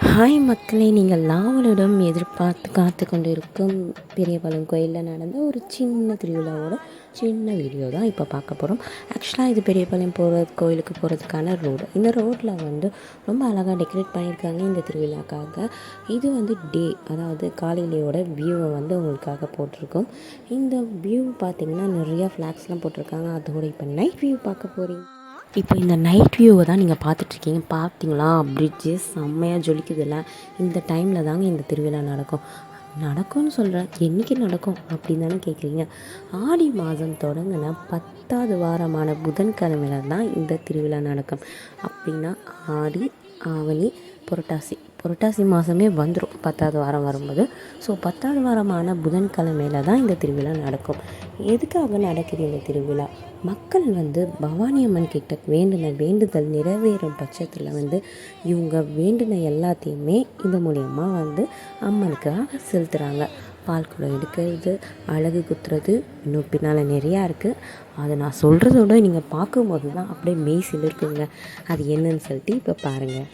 Hi மக்களே நீங்கள் லாவலிடம் எதிர்பார்த்து காத்து கொண்டு இருக்கும் பெரியபாளையம் கோயிலில் நடந்த ஒரு சின்ன திருவிழாவோட சின்ன வீடியோ தான் இப்போ பார்க்க போகிறோம் ஆக்சுவலாக இது பெரியபாளையம் போகிற கோயிலுக்கு போகிறதுக்கான ரோடு இந்த ரோட்டில் வந்து ரொம்ப அழகாக டெக்கரேட் பண்ணியிருக்காங்க இந்த திருவிழாக்காக. இது வந்து டே அதாவது காலையிலையோட வியூவை வந்து உங்களுக்காக போட்டிருக்கோம். இந்த வியூ பார்த்திங்கன்னா நிறையா ஃப்ளாக்ஸ்லாம் போட்டிருக்காங்க. அதோட இப்போ நைட் வியூ பார்க்க போகிறீங்க இப்போ இந்த நைட் வியூவை தான் நீங்கள் பார்த்துட்ருக்கீங்க. பார்த்தீங்களா? பிரிட்ஜு செம்மையாக ஜொலிக்குதுல்ல. இந்த டைமில் தாங்க இந்த திருவிழா நடக்கும். நடக்கும்னு சொல்கிறேன் என்றைக்கு நடக்கும்? அப்படின்னு தானே கேட்குறீங்க. ஆடி மாதம் தொடங்கின பத்தாவது வாரமான புதன்கிழமையில தான் இந்த திருவிழா நடக்கும். அப்படின்னா ஆடி ஆவணி புரட்டாசி. புரட்டாசி மாதமே வந்துடும் பத்தாவது வாரம் வரும்போது. ஸோ பத்தாவது வாரமான புதன்கிழமையில தான் இந்த திருவிழா நடக்கும். எதுக்காக நடக்குது இந்த திருவிழா? மக்கள் வந்து பவானி அம்மன் கிட்ட வேண்டின வேண்டுதல் நிறைவேறும் பட்சத்தில் வந்து இவங்க வேண்டின எல்லாத்தையுமே இது மூலயமா வந்து அம்மனுக்காக செலுத்துகிறாங்க பால் குடம் எடுக்கிறது அழகு குத்துறது இன்னும் பின்னால் நிறையா இருக்குது அதை நான் சொல்கிறதோட நீங்கள் பார்க்கும்போது தான் அப்படியே மெய் சிலிருக்குங்க. அது என்னன்னு சொல்லிட்டு இப்போ பாருங்கள்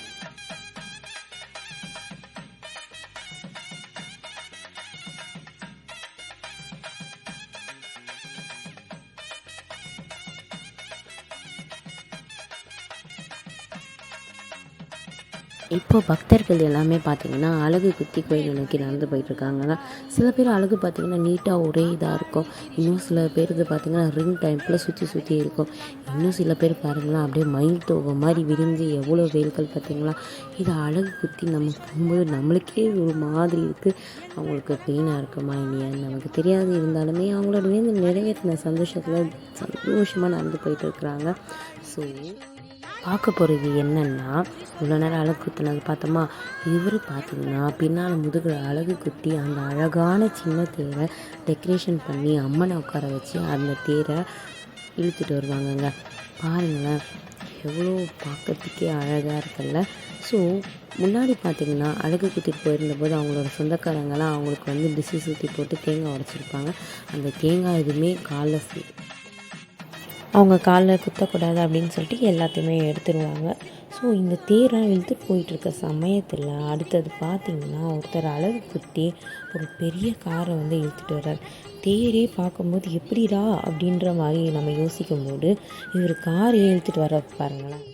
இப்போ பக்தர்கள் எல்லாமே பார்த்தீங்கன்னா அழகு குத்தி கோயில் நோக்கி நடந்து போயிட்டுருக்காங்கன்னா சில பேர் அழகு பார்த்தீங்கன்னா நீட்டாக ஒரே இதாக இருக்கும். இன்னும் சில பேர் இது பார்த்தீங்கன்னா ரிங் டைப்பில் சுற்றி சுற்றி இருக்கும். இன்னும் சில பேர் பாருங்களா அப்படியே மயில் தோகை மாதிரி விரிஞ்சு எவ்வளோ வெயில்கள் பார்த்திங்களா? இது அழகு குத்தி நம்ம போகும்போது நம்மளுக்கே ஒரு மாதிரி இருக்குது அவங்களுக்கு பெயினாக இருக்குமா இல்லையான்னு நமக்கு தெரியாது. இருந்தாலுமே அவங்களோட வேந்து நிறைவேற்றின சந்தோஷத்தில் சந்தோஷமாக நடந்து போயிட்டு இருக்கிறாங்க ஸோ பார்க்க போகிறது என்னென்னா இவ்வளோ நேரம் அழகு குத்துனது பார்த்தோமா? இவர் பார்த்தீங்கன்னா பின்னால் முதுகில் அழகு குத்தி அந்த அழகான சின்ன தேரை டெக்கரேஷன் பண்ணி அம்மனை உட்கார வச்சு அந்த தேரை இழுத்துட்டு வருவாங்கங்க. பாருங்களேன் எவ்வளோ பார்க்கறதுக்கே அழகாக இருக்குல்ல? ஸோ முன்னாடி பார்த்தீங்கன்னா அழகு குத்திட்டு போயிருந்தபோது அவங்களோட சொந்தக்காரங்களாம் அவங்களுக்கு வந்து டிசி சுற்றி போட்டு தேங்காய் உடச்சிருப்பாங்க. அந்த தேங்காய் எதுவுமே காலில் அவங்க காலில் குத்தக்கூடாது அப்படின்னு சொல்லிட்டு எல்லாத்தையுமே எடுத்துருவாங்க. ஸோ இந்த தேரெலாம் இழுத்துட்டு போயிட்டுருக்க சமயத்தில் அடுத்தது பார்த்திங்கன்னா ஒருத்தர் அளவு குத்தி ஒரு பெரிய காரை வந்து இழுத்துட்டு வர்றார். தேரே பார்க்கும்போது எப்படிடா அப்படின்ற மாதிரி நம்ம யோசிக்கும்போது இவர் காரை இழுத்துட்டு வர பாருங்களேன்.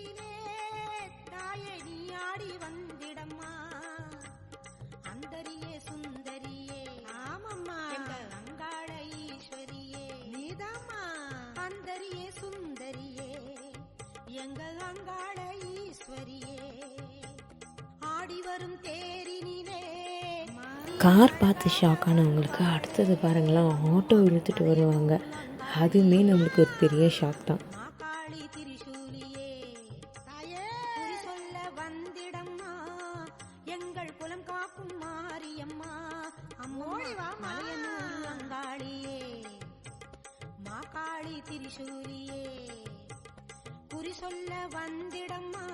கார் பார்த்து ஷாக் ஆனவங்களுக்கு அடுத்தது பாருங்களேன் ஆட்டோ இழுத்துட்டு வருவாங்க. அதுவுமே நம்மளுக்கு ஒரு பெரிய ஷாக் தான். தாயே. குறி சொல்ல வந்திடம்மா.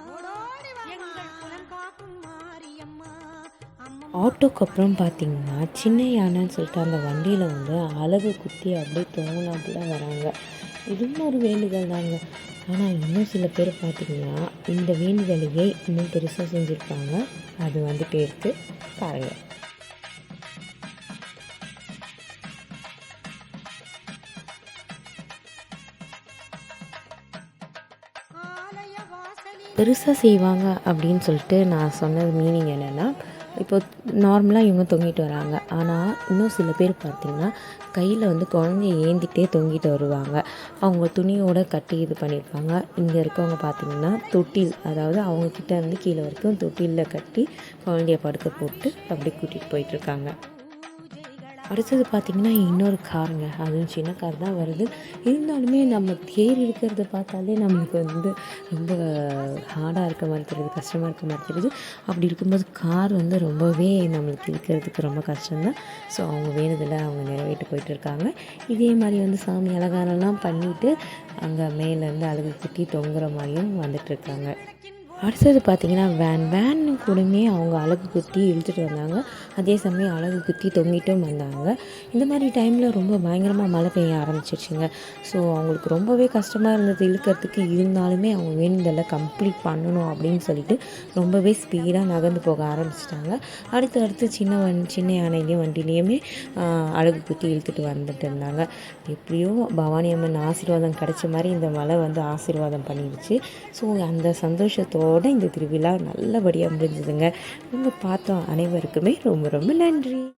எங்கள் ஆட்டோக்கு அப்புறம் பார்த்தீங்கன்னா சின்ன யானைன்னு சொல்லிட்டு அந்த வண்டியில் வந்து அழகு குத்தி அப்படியே தோணாப்புல வராங்க. இதுவும் ஒரு வேண்டுதல் தாங்க. ஆனால் இன்னும் சில பேர் பார்த்தீங்கன்னா இந்த வேண்டுதலையே இன்னும் பெருசாக செஞ்சுருப்பாங்க. அது பாருங்கள் ஆலய வாசலில் பெருசாக செய்வாங்க அப்படின்னு சொல்லிட்டு நான் சொன்னது மீனிங் என்னென்னா இப்போ நார்மலாக இவங்க தொங்கிட்டு வராங்க. ஆனால் இன்னும் சில பேர் பார்த்திங்கன்னா கையில் வந்து குழந்தைய ஏந்திட்டே தொங்கிட்டு வருவாங்க. அவங்க துணியோட கட்டி இது பண்ணியிருப்பாங்க இங்கே இருக்கவங்க பார்த்திங்கன்னா தொட்டில் அதாவது அவங்கக்கிட்ட இருந்து கீழே வரைக்கும் தொட்டிலில் கட்டி குழந்தைய படுக்க போட்டு அப்படி கூட்டிகிட்டு போயிட்டுருக்காங்க அடுத்தது பார்த்திங்கன்னா இன்னொரு காருங்க. அதுவும் சின்ன கார் தான் வருது. இருந்தாலுமே நம்ம தேர் இருக்கிறத பார்த்தாலே நம்மளுக்கு வந்து ரொம்ப ஹார்டாக இருக்க மாதிரி தெரியுது கஷ்டமாக இருக்க மாதிரி தெரியுது. அப்படி இருக்கும்போது கார் வந்து ரொம்பவே நம்மளுக்கு இருக்கிறதுக்கு ரொம்ப கஷ்டம்தான். ஸோ அவங்க வேணுதில் அவங்க நிறைவேற்றி போயிட்டு இருக்காங்க. இதே மாதிரி வந்து சாமி அலங்காரம்லாம் பண்ணிவிட்டு அங்கே மேலேருந்து அழகு குட்டி தொங்குற மாதிரியும் வந்துட்டுருக்காங்க அடுத்தது பார்த்திங்கன்னா வேன் வேன் கூடமே அவங்க அழகு குத்தி இழுத்துட்டு வந்தாங்க. அதே சமயம் அழகு குத்தி தொங்கிட்டும் வந்தாங்க. இந்த மாதிரி டைமில் ரொம்ப பயங்கரமாக மழை பெய்ய ஆரம்பிச்சிருச்சுங்க. ஸோ அவங்களுக்கு ரொம்பவே கஷ்டமாக இருந்தது இழுக்கிறதுக்கு. இருந்தாலுமே அவங்க வேணுதெல்லாம் கம்ப்ளீட் பண்ணணும் அப்படின்னு சொல்லிட்டு ரொம்பவே ஸ்பீடாக நகர்ந்து போக ஆரம்பிச்சிட்டாங்க. அடுத்து அடுத்து சின்ன வண்டி சின்ன யானையிலையும் வண்டிலையுமே அழகு குத்தி இழுத்துட்டு வந்துட்டு இருந்தாங்க. எப்படியோ பவானி அம்மன் ஆசீர்வாதம் கிடைச்ச மாதிரி இந்த மலை வந்து ஆசீர்வாதம் பண்ணிடுச்சு. ஸோ அந்த சந்தோஷத்தோடு இந்த திருவிழா நல்லபடியாக முடிஞ்சதுங்க. நம்ம பார்த்தோம் அனைவருக்குமே. ரொம்ப ரொம்ப நன்றி.